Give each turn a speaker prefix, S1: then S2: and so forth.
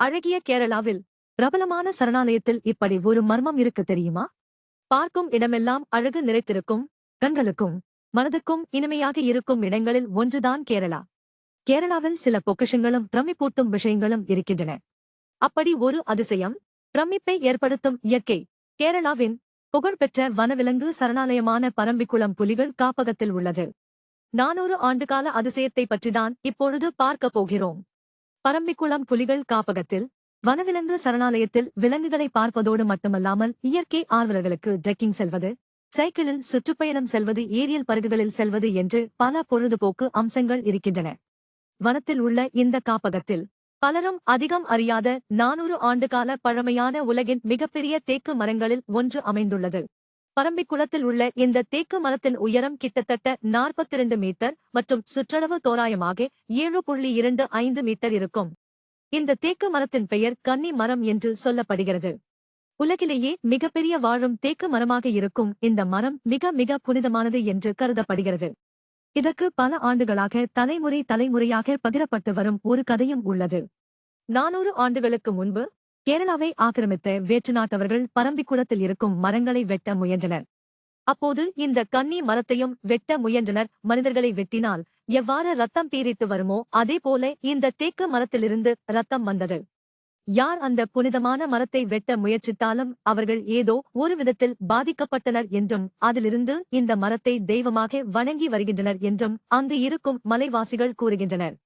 S1: அழகிய கேரளாவில் பிரபலமான சரணாலயத்தில் இப்படி ஒரு மர்மம் இருக்கு தெரியுமா? பார்க்கும் இடமெல்லாம் அழகு நிறைத்திருக்கும் கண்களுக்கும் மனதுக்கும் இனிமையாக இருக்கும் இடங்களில் ஒன்றுதான் கேரளா. கேரளாவில் சில பொக்கிஷங்களும் பிரமிப்பூட்டும் விஷயங்களும் இருக்கின்றன. அப்படி ஒரு அதிசயம் பிரமிப்பை ஏற்படுத்தும் இயற்கை. கேரளாவின் புகழ்பெற்ற வனவிலங்கு சரணாலயமான பரம்பிக்குளம் புலிகள் காப்பகத்தில் உள்ளது. நானூறு ஆண்டுகால அதிசயத்தை பற்றிதான் இப்பொழுது பார்க்கப் போகிறோம். பரம்பிக்குளம் புலிகள் காப்பகத்தில் வனவிலங்கு சரணாலயத்தில் விலங்குகளை பார்ப்பதோடு மட்டுமல்லாமல் இயற்கை ஆர்வலர்களுக்கு ட்ரெக்கிங் செல்வது சைக்கிளில் சுற்றுப்பயணம் செல்வது ஏரியல் பருகுகளில் செல்வது என்று பல பொழுதுபோக்கு அம்சங்கள் இருக்கின்றன. வனத்தில் உள்ள இந்த காப்பகத்தில் பலரும் அதிகம் அறியாத நானூறு ஆண்டுகால பழமையான உலகின் மிகப்பெரிய தேக்கு மரங்களில் ஒன்று அமைந்துள்ளது. பரம்பிக்குளத்தில் உள்ள இந்த தேக்கு மரத்தின் உயரம் கிட்டத்தட்ட 42 மீட்டர் மற்றும் சுற்றளவு தோராயமாக ஏழு புள்ளி இரண்டு ஐந்து மீட்டர் இருக்கும். இந்த தேக்கு மரத்தின் பெயர் கன்னி மரம் என்று சொல்லப்படுகிறது. உலகிலேயே மிகப்பெரிய வாழும் தேக்கு மரமாக இருக்கும் இந்த மரம் மிக மிக புனிதமானது என்று கருதப்படுகிறது. இதற்கு பல ஆண்டுகளாக தலைமுறை தலைமுறையாக பகிரப்பட்டு வரும் ஒரு கதையும் உள்ளது. நானூறு ஆண்டுகளுக்கு முன்பு கேரளாவை ஆக்கிரமித்த வேற்று நாட்டவர்கள் பரம்பிக்குளத்தில் இருக்கும் மரங்களை வெட்ட முயன்றனர். அப்போது இந்த கன்னி மரத்தையும் வெட்ட முயன்றனர். மனிதர்களை வெட்டினால் எவ்வாறு ரத்தம் பீரிட்டு வருமோ அதேபோல இந்த தேக்கு மரத்திலிருந்து ரத்தம் வந்தது. யார் அந்த புனிதமான மரத்தை வெட்ட முயற்சித்தாலும் அவர்கள் ஏதோ ஒரு விதத்தில் பாதிக்கப்பட்டனர் என்றும் அதிலிருந்து இந்த மரத்தை தெய்வமாக வணங்கி வருகின்றனர் என்றும் அங்கு இருக்கும் மலைவாசிகள் கூறுகின்றனர்.